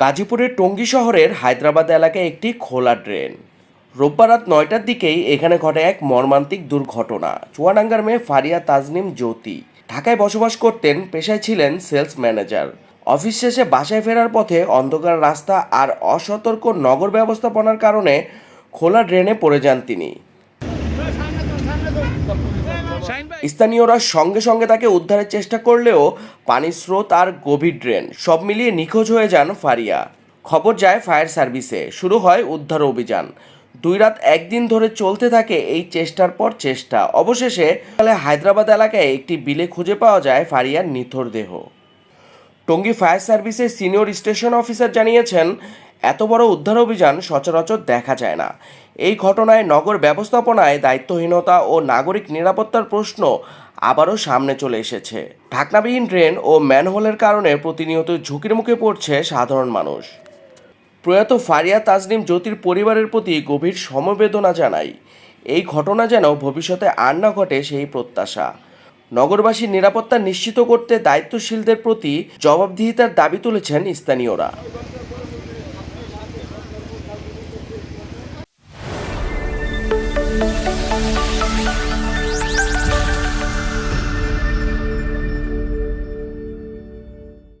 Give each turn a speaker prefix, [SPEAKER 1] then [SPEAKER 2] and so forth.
[SPEAKER 1] গাজীপুরের টঙ্গী শহরের হায়দ্রাবাদ এলাকায় একটি খোলা ড্রেন রোববার রাত নয়টার দিকেই এখানে ঘটে এক মর্মান্তিক দুর্ঘটনা। চুয়াডাঙ্গার মেয়ে ফারিয়া তাজনিম জ্যোতি ঢাকায় বসবাস করতেন, পেশায় ছিলেন সেলস ম্যানেজার। অফিস শেষে বাসায় ফেরার পথে অন্ধকার রাস্তা আর অসতর্ক নগর ব্যবস্থাপনার কারণে খোলা ড্রেনে পড়ে যান তিনি। স্থানীয়রা সঙ্গে সঙ্গে তাকে উদ্ধারের চেষ্টা করলেও পানির স্রোত আর গভীর ড্রেন সব মিলিয়ে নিখোঁজ হয়ে যান ফারিয়া। খবর যায় ফায়ার সার্ভিসে। শুরু হয় উদ্ধার অভিযান। দুই রাত একদিন ধরে চলতে থাকে এই চেষ্টার পর চেষ্টা। অবশেষে হায়দ্রাবাদ এলাকায় একটি বিলে খুঁজে পাওয়া যায় ফারিয়ার নিথর দেহ। টঙ্গী ফায়ার সার্ভিসের সিনিয়র স্টেশন অফিসার জানিয়েছেন এত বড় উদ্ধার অভিযান সচরাচর দেখা যায় না। এই ঘটনায় নগর ব্যবস্থাপনায় দায়িত্বহীনতা ও নাগরিক নিরাপত্তার প্রশ্ন আবারও সামনে চলে এসেছে। ঢাকনাবিহীন ড্রেন ও ম্যানহোলের কারণে প্রতিনিয়ত ঝুঁকির মুখে পড়ছে সাধারণ মানুষ। প্রয়াত ফারিয়া তাজনিম জ্যোতির পরিবারের প্রতি গভীর সমবেদনা জানাই এই ঘটনা যেন ভবিষ্যতে আর না ঘটে সেই প্রত্যাশা। নগরবাসীর নিরাপত্তা নিশ্চিত করতে দায়িত্বশীলদের প্রতি জবাবদিহিতার দাবি তুলেছেন স্থানীয়রা। thank you